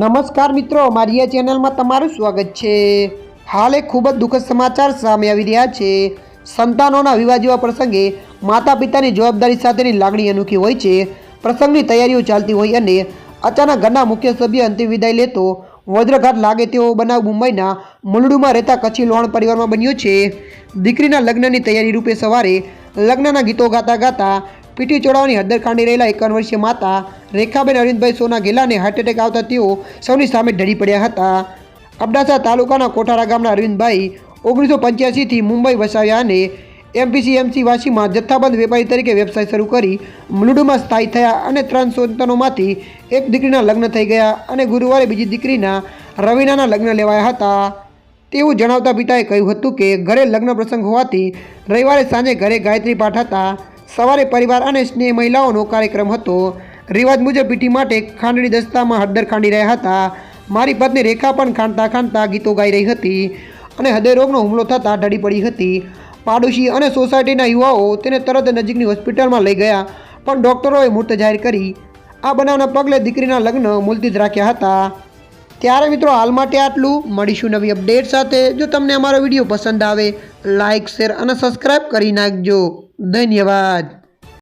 નમસ્કાર મિત્રો મારી આ ચેનલમાં તમારું સ્વાગત છે. હાલ એક ખૂબ જ દુઃખદ સમાચાર સામે આવી રહ્યા છે. સંતાનોના વિવાહ જેવા પ્રસંગે માતા પિતાની જવાબદારી સાથેની લાગણી અનોખી હોય છે. પ્રસંગની તૈયારીઓ ચાલતી હોય અને અચાનક ઘરના મુખ્ય સભ્ય અંતિમ વિદાય લેતો વજ્રઘાત લાગે તેવો બનાવ મુંબઈના મુલડુમાં રહેતા કચ્છી લોહાણ પરિવારમાં બન્યો છે. દીકરીના લગ્નની તૈયારી રૂપે સવારે લગ્નના ગીતો ગાતા ગાતા પીટી ચોડાવાની હદ્દર ખાંડી રહેલા એકાવન વર્ષીય માતા રેખાબેન અરવિંદભાઈ સોના ગેલાને હાર્ટ એટેક આવતા તેઓ સૌની સામે ઢળી પડ્યા હતા. અબડાસા તાલુકાના કોઠારા ગામના અરવિંદભાઈ ઓગણીસો પંચ્યાસીથી મુંબઈ વસાવ્યા અને એમપીસીએમસી વાસીમાં જથ્થાબંધ વેપારી તરીકે વ્યવસાય શરૂ કરી મુલુડુમાં સ્થાયી થયા અને ત્રણ સંતાનોમાંથી એક દીકરીના લગ્ન થઈ ગયા અને ગુરુવારે બીજી દીકરીના રવિનાના લગ્ન લેવાયા હતા. તેવું જણાવતા પિતાએ કહ્યું હતું કે ઘરે લગ્ન પ્રસંગ હોવાથી રવિવારે સાંજે ઘરે ગાયત્રી પાઠ હતા. સવારે પરિવાર અને સ્નેહ મહિલાઓનો કાર્યક્રમ હતો. રિવાજ મુજબ પીઠી માટે ખાંડણી દસ્તામાં હળદર ખાંડી રહ્યા હતા. મારી પત્ની રેખા પણ ખાંડતા ખાંડતા ગીતો ગાઈ રહી હતી અને હૃદયરોગનો હુમલો થતાં ઢળી પડી હતી. પાડોશી અને સોસાયટીના યુવાઓ તેને તરત નજીકની હોસ્પિટલમાં લઈ ગયા, પણ ડૉક્ટરોએ મૃત જાહેર કરી. આ બનાવના પગલે દીકરીના લગ્ન મુલતવી જ રાખ્યા હતા. ત્યારે મિત્રો હાલ માટે આટલું. મળીશું નવી અપડેટ સાથે. જો તમને અમારો વીડિયો પસંદ આવે લાઇક શેર અને સબસ્ક્રાઈબ કરી નાખજો. ધન્યવાદ.